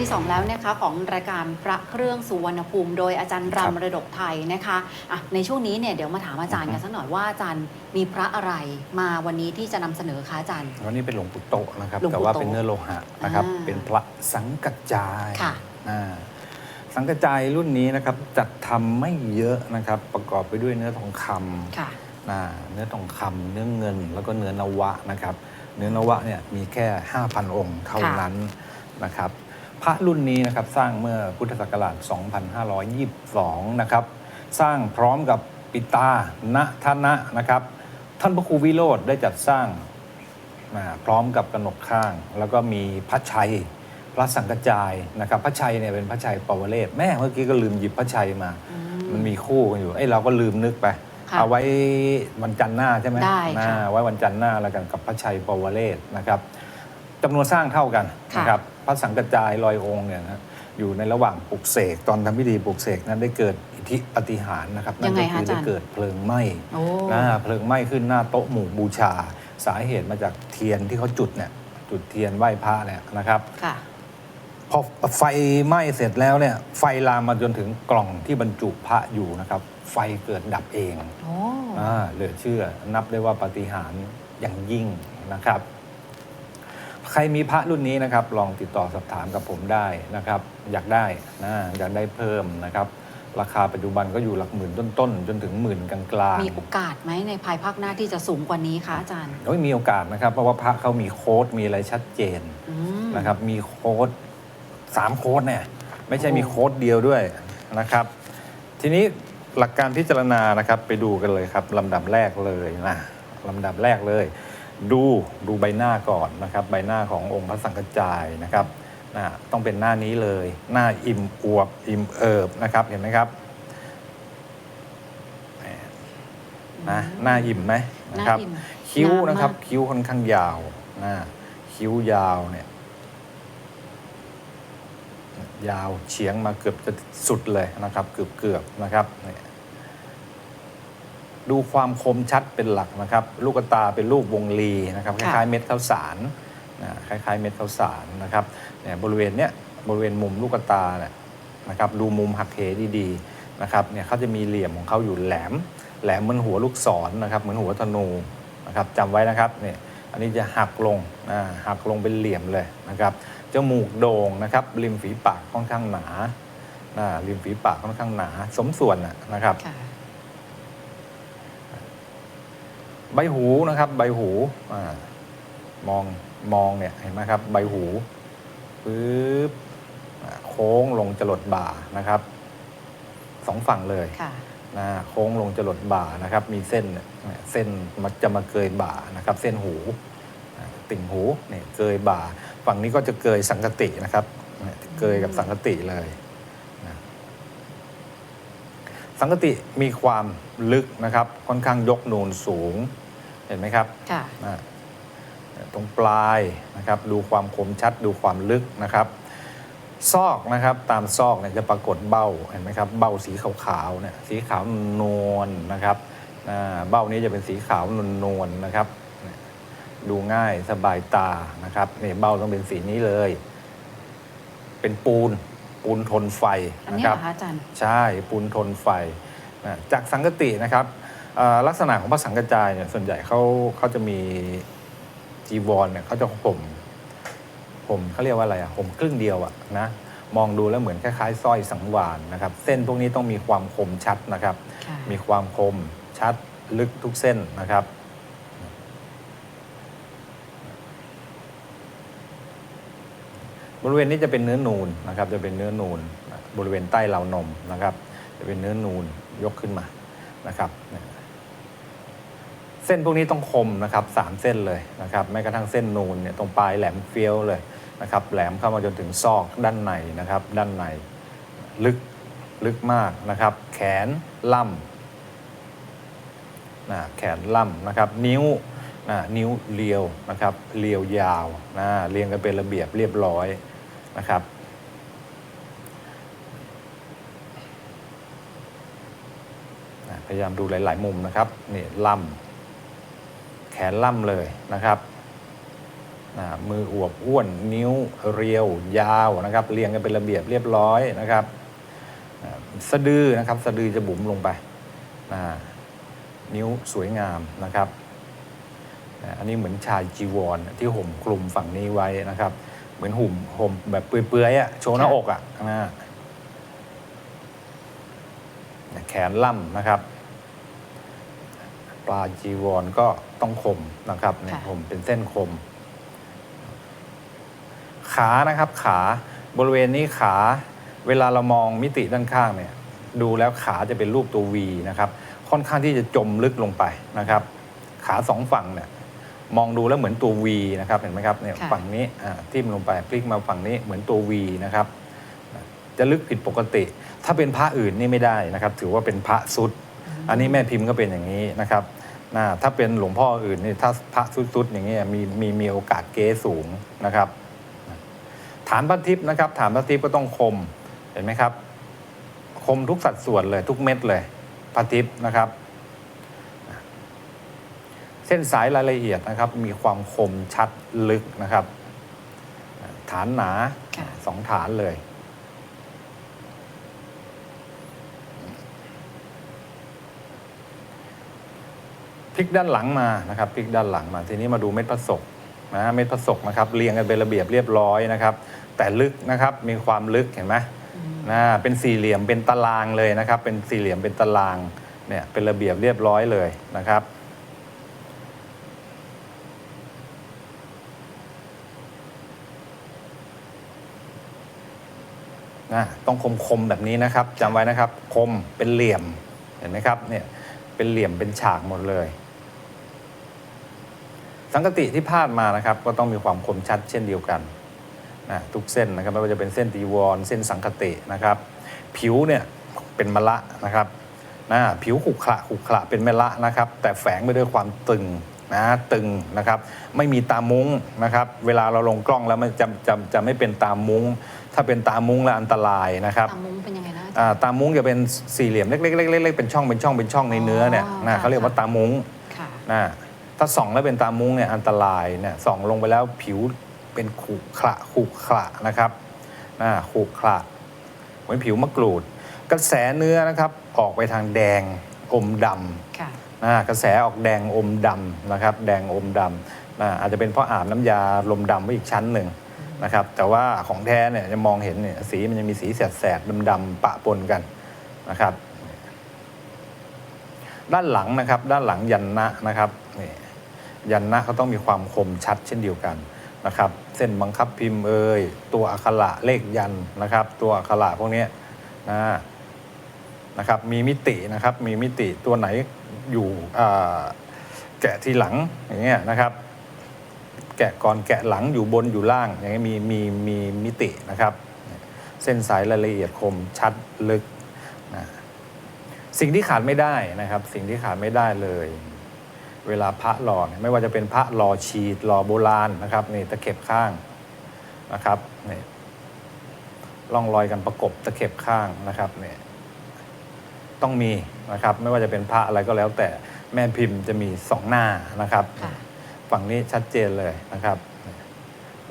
ที่ 2 แล้วนะคะของรายการพระเครื่องสุวรรณภูมิโดยอาจารย์ครับรำมรดกไทยนะคะอะในช่วงนี้เนี่ยเดี๋ยวมาถามอาจารย์อือฮึกันสักหน่อยว่าอาจารย์มีพระอะไรมาวันนี้ที่จะนำเสนอคะอาจารย์วันนี้เป็นหลวงปู่โตะนะครับหลวงปู่แต่ว่าโตะเป็นเนื้อโลหะนะครับอ่าเป็นพระสังกัจจายค่ะอ่าสังกัจจายรุ่นนี้นะครับจัดทำไม่เยอะนะครับประกอบไปด้วยเนื้อทองคำค่ะนะเนื้อทองคำเนื้อเงิน แล้วก็เนื้อนวะนะครับ เนื้อนวะเนี่ยมีแค่ 5,000 องค์เท่านั้นนะครับ พระรุ่นนี้นะครับสร้างเมื่อพุทธศักราช 2522 นะครับ สร้างพร้อมกับปิตาณทนะนะครับ ท่านพระครูวิโรธได้จัดสร้างมาพร้อมกับกนกข้าง แล้วก็มีพระชัย พระสังกจายนะครับพระชัยเนี่ยเป็นพระชัยปวเรศแม่เมื่อกี้ก็ลืมหยิบพระชัยมาอืมันมีคู่กันอยู่เอ้ยเราก็ลืมนึกไปค่ะเอาไว้วันจันทร์หน้าใช่ไหมได้ค่ะอ่าไว้วันจันทร์หน้าแล้วกันกับพระชัยปวเรศนะครับ จำนวนสร้างเท่ากันค่ะนะครับพระสังกจายลอยองค์เนี่ยนะอยู่ในระหว่างปลุกเสกตอนทำพิธีปลุกเสกนั้นได้เกิดอิทธิปาฏิหารย์นะครับยันั่งนไงก็คะคืออาจารย์ได้เกิดเพลิงไหม้โอ้นะเพลิงไหม้ขึ้นหน้าโต๊ะหมู่บูชา สาเหตุมาจากเทียนที่เขาจุดเนี่ยจุดเทียนไหว้พระเนี่ยนะครับค่ะพอไฟไหม้เสร็จแล้วเนี่ยไฟลามมาจนถึงกล่องที่บรรจุพระอยู่นะครับ ไฟเกิดดับเองโอ้อ่าเหลือเชื่อนับได้ว่าปาฏิหาริย์อย่างยิ่งนะครับ ใครมีพระรุ่นนี้นะครับ ลองติดต่อสอบถามกับผมได้นะครับ อยากได้นะอยากได้เพิ่มนะครับ ราคาปัจจุบันก็อยู่หลักหมื่นต้นๆ จนถึงหมื่นกลางๆ มีโอกาสไหมในภายภาคหน้าที่จะสูงกว่านี้คะอาจารย์ โอ้ยมีโอกาสนะครับ เพราะว่าพระเขามีโค้ดมีอะไรชัดเจนอืม นะครับ มีโค้ดสามโค้ดเนี่ยไม่ใช่โอ้มีโค้ดเดียวด้วยนะครับ ทีนี้หลักการพิจารณานะครับไปดูกันเลยครับลำดับแรกเลยนะลำดับแรกเลย ดูดูใบหน้าก่อนนะครับ ใบหน้าขององค์พระสังกจายนะครับนะต้องเป็นหน้านี้เลย หน้าอิ่มอวบอิ่มเอิบนะครับเห็นไหมครับนะหน้าอิ่มไหมหนะน้าครับอิ่มคิ้วงามมากนะครับ คิ้วค่อนข้างยาวนะคิ้วยาวเนี่ยยาวเฉียงมาเกือบจะสุดเลยนะครับ เกือบเกือบๆนะครับเนี่ย ดูความคมชัดเป็นหลักนะครับ ลูกตาเป็นรูปวงลีนะครับคค่ะ ล้ายๆเม็ดข้าวสารนะคล้ายๆเม็ดข้าวสารนะครับเนี่ยบริเวณเนี้ยบริเวณมุมลูกตาเนี่ยนะครับดูมุมหักเหดีๆนะครับเนี่ยเขาจะมีเหลี่ยมของเขาอยู่แหลม แหลมเหมือนหัวลูกศรนะครับเหมือนหัวธนูนะครับจำไว้นะครับเนี่ยอันนี้จะหักลงอ่าหักลงเป็นเหลี่ยมเลยนะครับจมูกโด่งนะครับริมฝีปากค่อนข้างหนา อ่าริมฝีปากค่อนข้างหนา สมส่วนน่ะนะครับ ค่ะ ใบหูนะครับใบหูอามองมองเนี่ยเห็นไหมครับ ใบหูปึ๊บอ่าโค้งลงจรดบ่านะครับสองฝั่งเลยค่ะนะโค้งลงจรดบ่านะครับ มีเส้นเนี่ยเส้นมันจะมาเกยบ่านะครับ เส้นหูอ่าติ่งหูเนี่ยเกยบ่า ฝั่งนี้ก็จะเกยสังกตินะครับเนี่ยเกยกับสังกติเลยนะ สังกติมีความลึกนะครับ ค่อนข้างยกนูนสูง เห็นไหมครับค่ะอ่าตรงปลายนะครับดูความคมชัดดูความลึกนะครับ ซอกนะครับตามซอกเนี่ยจะปรากฏเบ้าเห็นไหมครับเบ้าสีขาวๆเนี่ยสีขาวนวลๆนะครับอ่าเบ้านี้จะเป็นสีขาวนวลๆนะครับเนี่ยดูง่ายสบายตานะครับนี่เบ้าต้องเป็นสีนี้เลย เป็นปูน ปูนทนไฟอันนะนี้คเหรัรบ อคะอาจารย์ใช่ปูนทนไฟนะจากสังกตินะครับเอ่อลักษณะของพระสังกจายเนี่ยส่วนใหญ่เขาเขาจะมีจีวรเนี่ยเขาจะห่มห่มเขาเรียกว่าอะไรอะห่มครึ่งเดียวอะนะมองดูแล้วเหมือนคล้ายๆสร้อยสังวานนะครับ เส้นพวกนี้ต้องมีความคมชัดนะครับ ค่ะมีความคมชัดลึกทุกเส้นนะครับ บริเวณนี้จะเป็นเนื้อนูนนะครับ จะเป็นเนื้อนูน บริเวณใต้เหลานมนะครับ จะเป็นเนื้อนูนยกขึ้นมานะครับเนี่ยเส้นพวกนี้ต้องคมนะครับสามเส้นเลยนะครับแม้กระทั่งเส้นนูนเนี่ยตรงปลายแหลมเฟี้ยวเลยนะครับ แหลมเข้ามาจนถึงซอกด้านในนะครับ ด้านในลึกลึกมากนะครับ แขนล่ำนะแขนล่ำนะครับ นิ้วนะนิ้วเรียวนะครับ เรียวยาวนะเรียงกันเป็นระเบียบเรียบร้อย นะครับพยายามดูหลาย ๆ มุมนะครับนี่ล่ำแขนล่ำเลยนะครับมืออวบอ้วนนิ้วเรียว ยาวนะครับ เรียงกันเป็นระเบียบเรียบร้อยนะครับสะดือนะครับ สะดือจะบุ๋มลงไปน,นิ้วสวยงามนะครับ อันนี้เหมือนชายจีวรที่ห่มคลุมฝั่งนี้ไว้นะครับ เหมือนห่มห่มแบบเปื่อยๆอะโชว์หน้าอกอะนะแขนล่ำนะครับปลาจีวรก็ต้องคมนะครับเนี่ยค่ะผมเป็นเส้นคม ขานะครับขาบริเวณนี้ขาเวลาเรามองมิติด้านข้างเนี่ยดูแล้วขาจะเป็นรูปตัว V นะครับ ค่อนข้างที่จะจมลึกลงไปนะครับ ขาสองฝั่งเนี่ย มองดูแล้วเหมือนตัว V นะครับเห็นไหมครับเนี่ยค่ะฝั่งนี้อ่าทิ่มลงไปพลิกมาฝั่งนี้เหมือนตัว V นะครับจะลึกผิดปกติ ถ้าเป็นพระอื่นนี่ไม่ได้นะครับ ถือว่าเป็นพระสุด อันนี้แม่พิมพ์ก็เป็นอย่างนี้นะครับนะถ้าเป็นหลวงพ่ออื่นนี่ถ้าพระสุดๆอย่างนี้ยมีมีมีโอกาสเก๊สูงนะครับ ฐานพระทิพย์นะครับ ฐานพระทิพย์ก็ต้องคมเห็นไหมครับ คมทุกสัดส่วนเลยทุกเม็ดเลยพระทิพย์นะครับ เส้นสายรายละเอียดนะครับ มีความคมชัดลึกนะครับ ฐานหนาค่ะสองฐานเลย พลิกด้านหลังมานะครับพลิกด้านหลังมาทีนี้มาดูเม็ดพระศกนะเม็ดพระศกนะครับ เรียงกันเป็นระเบียบเรียบร้อยนะครับ แต่ลึกนะครับมีความลึกเห็นไหมอืมนะเป็นสี่เหลี่ยมเป็นตารางเลยนะครับ เป็นสี่เหลี่ยมเป็นตารางเนี่ยเป็นระเบียบเรียบร้อยเลยนะครับ นะต้องคมคมๆแบบนี้นะครับจำไว้นะครับคมเป็นเหลี่ยมเห็นไหมครับเนี่ยเป็นเหลี่ยมเป็นฉากหมดเลย สังกติที่พาดมานะครับ ก็ต้องมีความคมชัดเช่นเดียวกันนะทุกเส้นนะครับไม่ว่าจะเป็นเส้นตีวรเส้นสังกตินะครับ ผิวเนี่ยเป็นมะละนะครับนะผิวขรุขระขรุขระเป็นมะละนะครับ แต่แฝงไปด้วยความตึงนะตึงนะครับ ไม่มีตามุ้งนะครับ เวลาเราลงกล้องแล้วมันจะจะจะไม่เป็นตามุ้ง ถ้าเป็นตามุ้งแล้วอันตรายนะครับตามมุ้งเป็นยังไงนะอาจารย์ อ่าตามุ้งจะเป็นสี่เหลี่ยมเล็กๆเล็กๆเป็นช่องเป็นช่องเป็นช่องในเนื้อเนี่ยอ๋อนะค่ะเขาเรียกว่าตามุ้งค่ะ นะถ้าส่องแล้วเป็นตามุ้งเนี่ยอันตรายเนี่ยส่องลงไปแล้วผิวเป็นขรุขระขรุขระนะครับนะขรุขระเหมือนผิวมะกรูด กระแสเนื้อนะครับออกไปทางแดงอมดำ ค่ะนะกระแสออกแดงอมดำนะครับ แดงอมดำนะอาจจะเป็นเพราะอาบน้ำยาลมดำไว้อีกชั้นหนึ่ง นะครับแต่ว่าของแท้เนี่ยจะมองเห็นเนี่ยสีมันจะมีสีแสดๆดำๆปะปนกันนะครับ ด้านหลังนะครับ ด้านหลังยันนะนะครับนี่ยันนะเขาต้องมีความคมชัดเช่นเดียวกันนะครับ เส้นบังคับพิมพ์เอ่ยตัวอักขระเลขยันนะครับ ตัวอักขระพวกนี้นะนะครับมีมิตินะครับมีมิติตัวไหนอยู่แกะทีหลังอย่างเงี้ยนะครับ แกะก่อนแกะหลังอยู่บนอยู่ล่าง อย่างเงี้มีมีมีมิตินะครับ เส้นสายรายละเอียดคมชัดลึกนะสิ่งที่ขาดไม่ได้นะครับ สิ่งที่ขาดไม่ได้เลย เวลาพระหล่อเนี่ยไม่ว่าจะเป็นพระหล่อฉีดหล่อโบราณนะครับนี่ตะเข็บข้างนะครับนี่ร่องรอยกันประกบตะเข็บข้างนะครับนี่ต้องมีนะครับ ไม่ว่าจะเป็นพระอะไรก็แล้วแต่แม่พิมพ์จะมีสองหน้านะครับ ฝั่งนี้ชัดเจนเลยนะครับ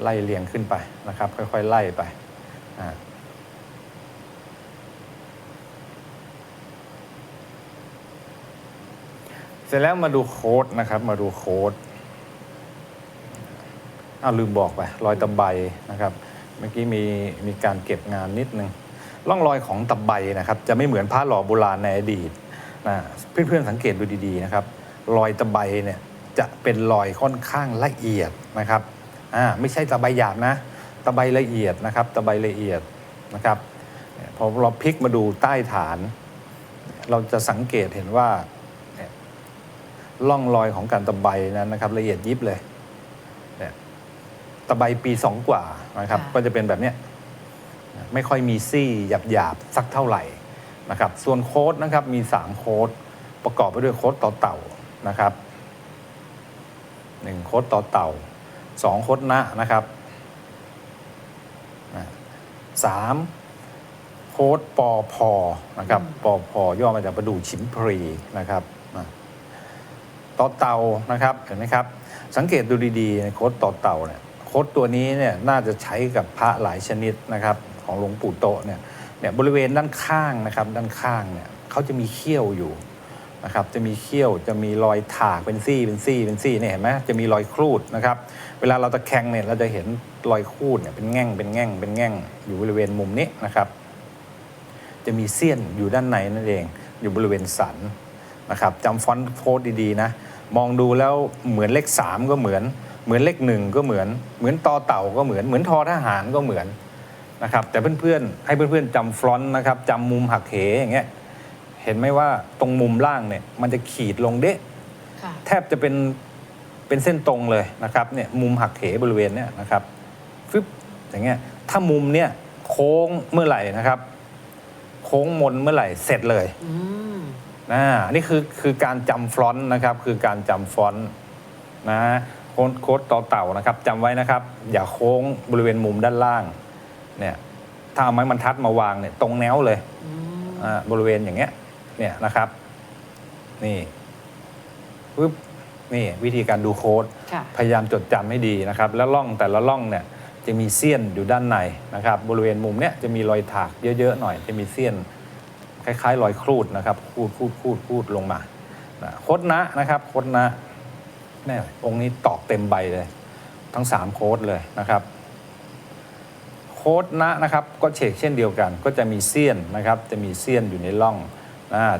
ไล่เรียงขึ้นไปนะครับ ค่อยๆ ไล่ไปเสร็จแล้วมาดูโค้ดนะครับ มาดูโค้ดอ้าวลืมบอกไปรอยตะไบนะครับ เมื่อกี้มีมีการเก็บงานนิดนึงร่องรอยของตะไบนะครับ จะไม่เหมือนพระหล่อโบราณในอดีตนะเพื่อนๆสังเกตดูดีๆนะครับ รอยตะไบเนี่ย จะเป็นรอยค่อนข้างละเอียดนะครับอ่าไม่ใช่ตะไบหยาบนะ ตะไบละเอียดนะครับ ตะไบละเอียดนะครับเนี่ยพอเราพลิกมาดูใต้ฐาน เราจะสังเกตเห็นว่าเนี่ยร่องรอยของการตะไบนั้นนะครับ ละเอียดยิบเลยเนี่ยตะไบปีสองกว่านะครับค่ะก็จะเป็นแบบเนี้ยไม่ค่อยมีซี่หยาบๆสักเท่าไหร่นะครับ ส่วนโค้ดนะครับมี 3 โค้ดประกอบไปด้วยโค้ดต่อเต่านะครับ หนึ่งโค้ดต่อเต่าสองโค้ดนะนะครับอะสามโค้ดปอพอนะครับปอพอย่อมาจากประดูฉิมพรีนะครับอะต่อเต่านะครับเห็นไหมครับ สังเกตดูดีๆในโค้ดต่อเต่าเนี่ยดตัวนี้เนี่ยน่าจะใช้กับพระหลายชนิดนะครับ ของหลวงปู่โตะเนี่ยเนี่ยบริเวณด้านข้างนะครับ ด้านข้างเนี่ยเขาจะมีเขี้ยวอยู่ นะครับจะมีเขี้ยวจะมีรอยถากเป็นซี่เป็นซี่เป็นซี่เนี่ยเห็นไหมจะมีรอยครูดนะครับเวลาเราตะแคงเนี่ยเราจะเห็นรอยครูดเนี่ยเป็นแง่งเป็นแง่งเป็นแง่งอยู่บริเวณมุมนี้นะครับจะมีเสี้ยนอยู่ด้านในนั่นเอง อยู่บริเวณสันนะครับจำฟอนต์โค้ดดีๆนะมองดูแล้วเหมือนเลขสามก็เหมือน เหมือนเลขหนึ่งก็เหมือน เหมือนตอเต่าก็เหมือน เหมือนทอทหารก็เหมือนนะครับแต่เพื่อนๆให้เพื่อนๆจำฟอนต์นะครับจำมุมหักเหอย่างเงี้ย เห็นไหมว่าตรงมุมล่างเนี่ยมันจะขีดลงเดะค่ะ แทบจะเป็นเป็นเส้นตรงเลยนะครับเนี่ยมุมหักเหบริเวณเนี่ยนะครับฟึบอย่างเงี้ยถ้ามุมเนี่ยโค้งเมื่อไหร่นะครับ โค้งมนเมื่อไหร่เสร็จเลยอืม นะอันนี่คือคือการจำฟรอนต์นะครับ คือการจำฟอนต์นะโค้ดโค้ดต่อเต่านะครับจำไว้นะครับ อย่าโค้งบริเวณมุมด้านล่างเนี่ยถ้าเอาไม้บรรทัดมาวางเนี่ยตรงแนวเลย อืม อ่าบริเวณอย่างเงี้ย เนี่ยนะครับ นี่ปึ๊บนี่วิธีการดูโค้ด ค่ะ พยายามจดจำให้ดีนะครับ แล้วล่องแต่ละล่องเนี่ยจะมีเสี้ยนอยู่ด้านในนะครับ บริเวณมุมเนี่ยจะมีรอยถากเยอะๆหน่อย จะมีเสี้ยนคล้ายๆ รอยครูดนะครับครูดครูดครูดครูดลงมานะโคดนะนะครับโคดนะแม่องค์นี้ตอกเต็มใบเลย ทั้งสามโค้ดเลยนะครับ โค้ดนะนะครับก็เชกเช่นเดียวกัน ก็จะมีเสี้ยนนะครับ จะมีเสี้ยนอยู่ในร่อง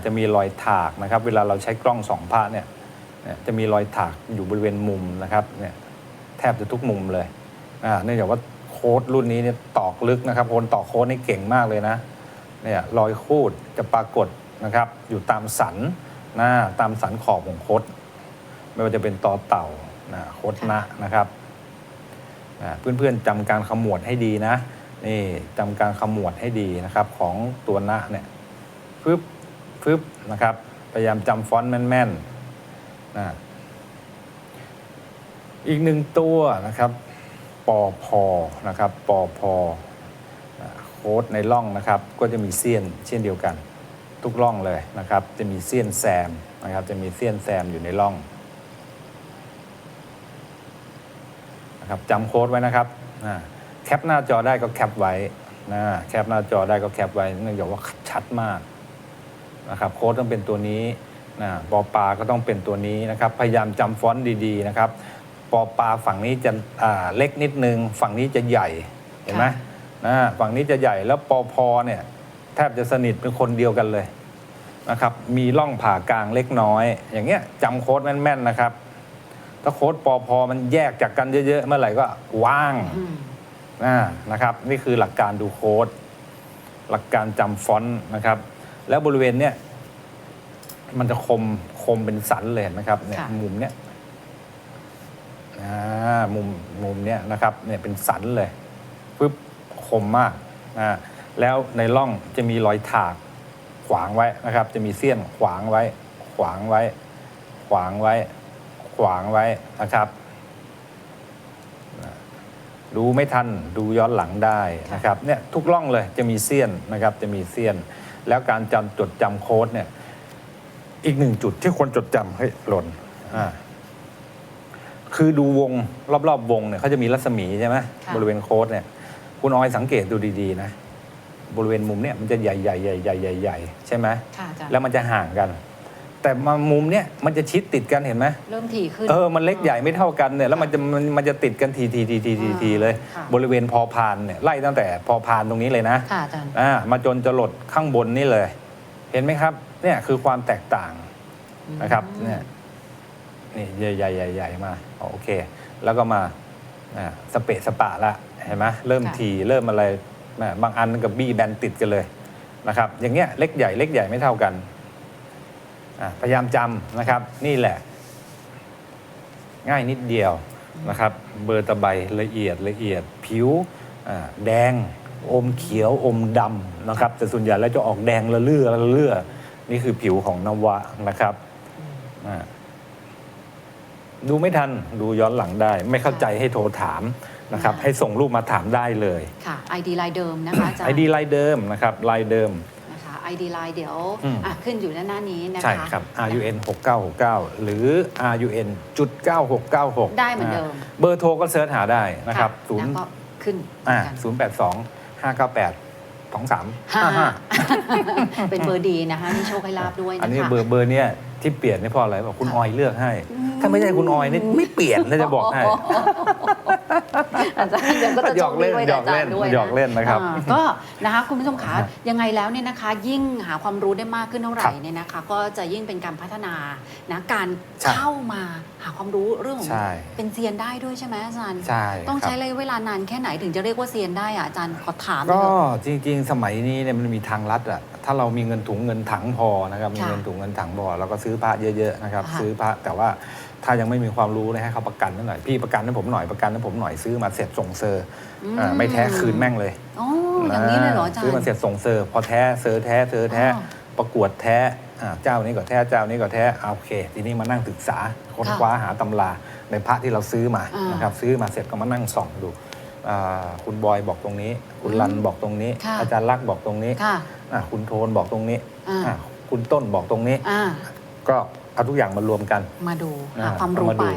จะมีรอยถากนะครับ เวลาเราใช้กล้องสองพระเนี่ยจะมีรอยถากอยู่บริเวณมุมนะครับเนี่ยแทบจะทุกมุมเลยอ่าเนื่องจากว่าโค้ดรุ่นนี้เนี่ยตอกลึกนะครับ คนตอกโค้ดนี่เก่งมากเลยนะเนี่ยรอยคูดจะปรากฏนะครับอยู่ตามสันหน้าตามสันขอบของโคดไม่ว่าจะเป็นตอเต่านะคดนะนะครับเพื่อนๆจำการขมวดให้ดีนะนี่จำการขมวดให้ดีนะครับของตัวนะเนี่ยฟึบ ฟึบนะครับ พยายามจำฟอนต์แม่นๆนะอีกหนึ่งตัวนะครับปอพอนะครับปอพอโค้ดในร่องนะครับ ก็จะมีเสี้ยนเช่นเดียวกัน ทุกร่องเลยนะครับ จะมีเสี้ยนแซมนะครับ จะมีเสี้ยนแซมอยู่ในร่องนะครับจำโค้ดไว้นะครับอ่าแคปหน้าจอได้ก็แคปไว้นะแคปหน้าจอได้ก็แคปไว้เนื่องจากว่าชัดมาก นะครับโค้ดต้องเป็นตัวนี้นะปอปลาก็ต้องเป็นตัวนี้นะครับ พยายามจำฟอนต์ดีๆนะครับปอปลาฝั่งนี้จะอ่าเล็กนิดนึง ฝั่งนี้จะใหญ่เห็นไหมค่ะนะฝั่งนี้จะใหญ่แล้วปอพอเนี่ยแทบจะสนิทเป็นคนเดียวกันเลยนะครับ มีร่องผ่ากลางเล็กน้อย อย่างเงี้ยจำโค้ดแม่นๆนะครับ ถ้าโค้ดปอพอมันแยกจากกันเยอะๆ เมื่อไหร่ก็ว่างอืมอ่านะครับ นี่คือหลักการดูโค้ด หลักการจำฟอนต์นะครับ แล้วบริเวณเนี้ยมันจะคมคมเป็นสันเลยเห็นไหมครับเนี่ยค่ะ มุมเนี้ยอ่ามุมมุมเนี้ยนะครับเนี่ยเป็นสันเลยปึ๊บคมมากอ่าแล้วในร่องจะมีรอยถากขวางไว้นะครับ จะมีเสี้ยนขวางไว้ ขวางไว้ ขวางไว้ ขวางไว้นะครับอ่าดูไม่ทันดูย้อนหลังได้นะครับเนี่ยทุกร่องเลยจะมีเสี้ยนนะครับ จะมีเสี้ยน แล้วการจำจดจำโค้ดเนี่ย อีกหนึ่งจุดที่คนจดจำเฮ้ยหล่นอ่าคือดูวงรอบๆวงเนี่ยเขาจะมีรัศมีใช่ไหมค่ะ บริเวณโค้ดเนี่ย คุณออยสังเกตดูดีๆนะ บริเวณมุมเนี่ยมันจะใหญ่ๆใหญ่ๆใหญ่ๆใหญ่ๆใช่ไหม ค่ะอาจารย์แล้วมันจะห่างกัน แต่มามุมเนี่ยมันจะชิดติดกันเห็นไหมเริ่มถี่ขึ้น เออมันเล็กใหญ่ไม่เท่ากันเนี่ยแล้วมันจะมันมันจะติดกันทีทีทีทีทีทีเลย ค่ะ บริเวณพอพานเนี่ยไล่ตั้งแต่พอพานตรงนี้เลยนะ ค่ะอาจารย์ อ่ามาจนจะหลดข้างบนนี่เลย เห็นไหมครับ เนี่ยคือความแตกต่างนะครับอืมเนี่ยนี่ใหญ่ๆใหญ่ๆมาอ๋อโอเค แล้วก็มาอ่าสเปะสปะละเห็นไหมเริ่มค่ะ ทีเริ่มอะไรแม่บางอันกับบี้แบนติดกันเลยนะครับ อย่างเงี้ยเล็กใหญ่เล็กใหญ่ไม่เท่ากันอะ พยายามจำนะครับ นี่แหละ ง่ายนิดเดียวนะครับ เบอร์ตะไบละเอียดละเอียด ผิวอ่าแดง อมเขียวอมดำนะครับแต่ส่วนใหญ่แล้วจะออกแดงละเลื่อละเลื่อนี่คือผิวของนวะนะครับอ่าดูไม่ทันดูย้อนหลังได้ ไม่เข้าใจให้โทรถามนะครับค่ะให้ส่งรูปมาถามได้เลย ค่ะ ID ลายเดิมนะคะอาจารย์ไอดีไลน์เดิมนะครับไลน์เดิมนะคะ ID Line เดี๋ยวอืม อะขึ้นอยู่ด้านหน้านี้นะคะ ใช่ครับ RUN 6969 หรือ RUN จุด9696ได้เหมือนเดิมเบอร์โทรก็เสิร์ชหาได้นะครับค่ะศูนย์แล้วก็ขึ้นเหมือ่าอนกันศูนย์แปดสองห้าเก้าแปดสองสามห้าห้าห้าเป็นเบอร์ดีนะคะมีโชคให้ลาบด้วยนะคะ อันนี้เบอร์เบอร์เนี้ย ที่เปลี่ยนนี่เพราะอะไรบอกคุณค่ะออยเลือกให้อืมถ้าไม่ใช่คุณออยนี่ไม่เปลี่ยนนะจะบอกให้ อาจารย์เดี๋ยวก็จะหยอกเล่นโชคดีไว้หยอกเล่นอาจารย์ด้วยหยอกเล่นนะครับอ่าก็นะคะคุณผู้ชมขาฮะยังไงแล้วเนี่ยนะคะ ยิ่งหาความรู้ได้มากขึ้นเท่าไหครัร่บเนี่ยนะคะ ก็จะยิ่งเป็นการพัฒนานะการใช่เข้ามาหาความรู้เรื่องของใช่เป็นเซียนได้ด้วยใช่ไหมอาจารย์ใช่ต้องครับใช้ระยะเวลานานแค่ไหนถึงจะเรียกว่าเซียนได้อะอาจารย์ขอถามหน่ก็อยเถอะจริง ๆ สมัยนี้เนี่ยมันมีทางลัดอะ ถ้าเรามีเงินถุงเงินถังพอนะครับมีค่ะเงินถุงเงินถังพอเราก็ซื้อพระเยอะๆนะครับค่ะ ซื้อพระแต่ว่าถ้ายังไม่มีความรู้เนี่ยให้เขาประกันให้หน่อยพี่ประกันให้ผมหน่อยประกันให้ผมหน่อยซื้อมาเสร็จส่งเซอร์อ่าไม่แท้คืนแม่งเลย อ๋ออย่างนี้เลยเหรออาจารย์ ซื้อมาเสร็จส่งเซอร์ พอแท้เซอร์แท้เซอร์แท้อ๋อประกวดแท้อ่าเจ้านี้ก็แท้เจ้านี้ก็แท้อ่าโอเค ทีนี้มานั่งศึกษาค้นค่ะคว้าหาตำราในพระที่เราซื้อมาอ่าน นะครับซื้อมาเสร็จก็มานั่งส่องดูอ่า คุณบอยบอกตรงนี้ คุณอืมรันบอกตรงนี้ ค่ะ อาจารย์ลักษณ์บอกตรงนี้ค่ะ อ่าคุณโทนบอกตรงนี้อ่า อ่าคุณต้นบอกตรงนี้ อ่า ก็เอาทุกอย่างมารวมกัน มาดูอ่าหาความรู้เอามาดู ไป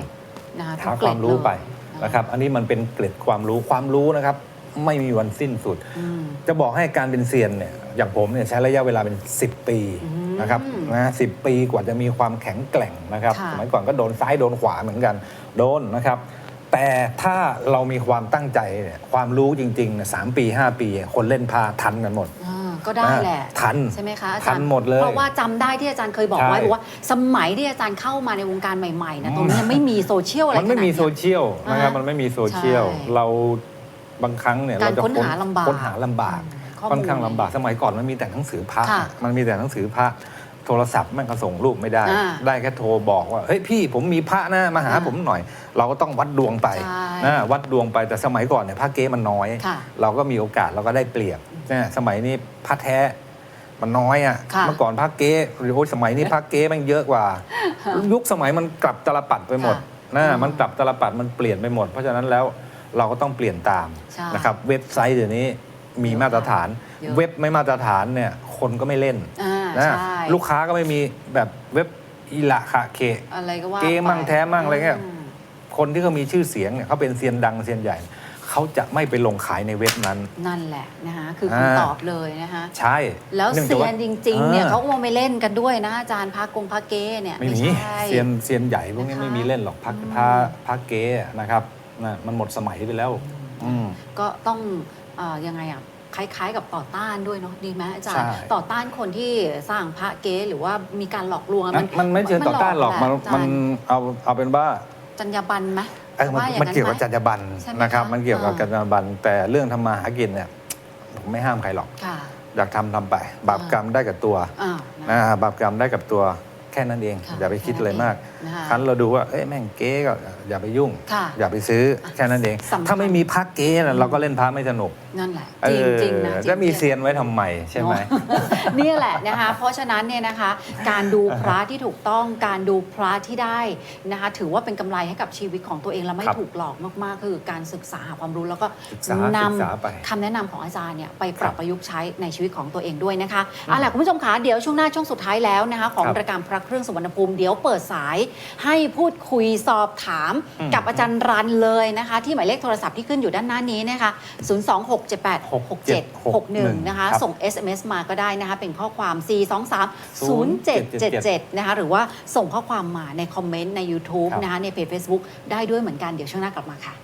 นะคะทุหากเกคล็วาดมรู้ไปเลยนะครับ อันนี้มันเป็นเกร็ดความรู้ความรู้นะครับ ไม่มีวันสิ้นสุด อืม จะบอกให้การเป็นเซียนเนี่ยอย่างผมเนี่ยใช้ระยะเวลาเป็น 10 ปีอืมนะครับนะสิปีกว่าจะมีความแข็งแกร่งนะครับ ค่ะ สมัยก่อนก็โดนซ้ายโดนขวาเหมือนกัน โดนนะครับ แต่ถ้าเรามีความตั้งใจเนี่ยความรู้จริงๆเนี่ยสามปี5ปี คนเล่นพาทันกันหมด อ่าก็ได้แหละทันใช่ไหมคะอาจารย์ทันหมดเลยเพราะว่าจำได้ที่อาจารย์เคยบอกไว้ใช่บอกว่า สมัยที่อาจารย์เข้ามาในวงการใหม่ๆนะตรงนี้ยังไม่มีโซเชียลอะไรมันไม่มีขนาด โซเนี้ยเชียลนะครับอ่ามัมันไม่มีโซเชียลใช่เราบางครั้งเนี่ยการเราจะค้นหาลำบากค้นหาลำบากข้อมูลค่อนข้างลำบากสมัยก่อนมันมีแต่หนังสือพระค่ะ มันมีแต่หนังสือพระ โทรศัพท์แม่งก็ส่งรูปไม่ได้ อ่าได้แค่โทรบอกว่าเฮ้ยพี่ผมมีพระนะมาหาอ่าผมหน่อย เราก็ต้องวัดดวงไปใช่นะวัดดวงไปแต่สมัยก่อนเนี่ยพระเก๊มันน้อย ค่ะเราก็มีโอกาสเราก็ได้เปรียบเนี่ยสมัยนี้พระแท้มันน้อยอะค่ะเมื่อก่อนพระเก๊หรือโอ้ยสมัยนี้พระเก๊แมันเยอะกว่า ยุคสมัยมันกลับตลปัดไปหมดค่ะนะอืมมันกลับตลปัดมันเปลี่ยนไปหมด เพราะฉะนั้นแล้วเราก็ต้องเปลี่ยนตามใช่นะครับเว็บไซต์เดี๋ยวนี้มีมาตรฐาน เยอะ เว็บไม่มาตรฐานเนี่ยคนก็ไม่เล่น อ่า นะ ใช่ ลูกค้าก็ไม่มีแบบเว็บอิละคะเคอะไรก็ว่าเกมมั่งไปแท้มั่งอะไรเงี้ย ม คนที่เขามีชื่อเสียงเนี่ยเขาเป็นเซียนดังเซียนใหญ่ เขาจะไม่ไปลงขายในเว็บนั้น นั่นแหละนะคะคือคุณอ่า ตอบเลยนะคะ ใช่แล้วนื่องจากเซียว่านจริง ๆ เนี่ยอ่าเขาก็มาไม่เล่นกันด้วยนะอาจารย์พากงพาเก้เนี่ยไม่มีใช่ เซียนเซียนใหญ่พวกนี้นะคะ ไม่มีเล่นหรอกพักอืมพาพักเก๊นะครับนะมันหมดสมัยไปแล้ว อืม ก็ต้องเออยังไงอะ คล้าย ๆ กับต่อต้านด้วยเนาะดีไหมอาจารย์ ใช่ ต่อต้านคนที่สร้างพระเก๊หรือว่ามีการหลอกลวงอะมันมันไม่เชิงต่อต้านหรอกมันแหละอาจารย์มันเอาเอาเป็นว่า จรรยาบรรณไหมเออมันว่าอย่างมันเกี่ยวกับไหจรรยาบรรณใช่ไหมนะครับคะมันเกี่ยวกับอ่า จรรยาบรรณแต่เรื่องทำมาหากินเนี่ยผมไม่ห้ามใครหรอก ค่ะ อยากทำทำไป บาปกรรมได้กับตัวอ่านะ นะบาปกรรมได้กับตัวแค่นั้นเอง ค่ะอย่าไปคิดอะไรมากนะคะครั้นเราดูว่าเอ้ยแม่งเก๊ก็อย่าไปยุ่ง ค่ะอย่าไปซื้อแค่นั้นเอง สำคัญ ถ้าไม่มีพักเก๊น่ะเราก็เล่นพักไม่สนุกนั่นแหละเอจริงอจริงๆนะจริงๆ จะมีเซียนไว้ทำไมใช่ไหม เนี่ยแหละนะคะ เพราะฉะนั้นเนี่ยนะคะ การดูพระที่ถูกต้อง การดูพระที่ได้นะคะ ถือว่าเป็นกำไรให้กับชีวิตของตัวเองและไม่ครับถูกหลอกมากๆ คือการศึกษาหาความรู้แล้วก็ศึกษานศึกษาไปำคำแนะนำของอาจารย์เนี่ยไปปรับครับประยุกต์ใช้ในชีวิตของตัวเองด้วยนะคะเอาล่ะคุณผู้ชมคะเดี๋ยวช่วงหน้าช่วงสุดท้ายแล้วนะคะ ของครับ รายการพระเครื่องสุวรรณภูมิเดี๋ยวเปิดสายให้พูดคุยสอบถามอืมกับอาจารย์รันเลยนะคะ ที่หมายเลขโทรศัพท์ที่ขึ้นอยู่ด้านหน้านี้นะคะ 026786761 นะคะครับส่ง SMS มาก็ได้นะคะ เป็นข้อความ 4 2 3 0 7 7 7 นะคะ หรือว่าส่งข้อความมาในคอมเมนต์ใน YouTube ครับนะคะในเพจ Facebook ได้ด้วยเหมือนกันเดี๋ยวช่วงหน้ากลับมาค่ะ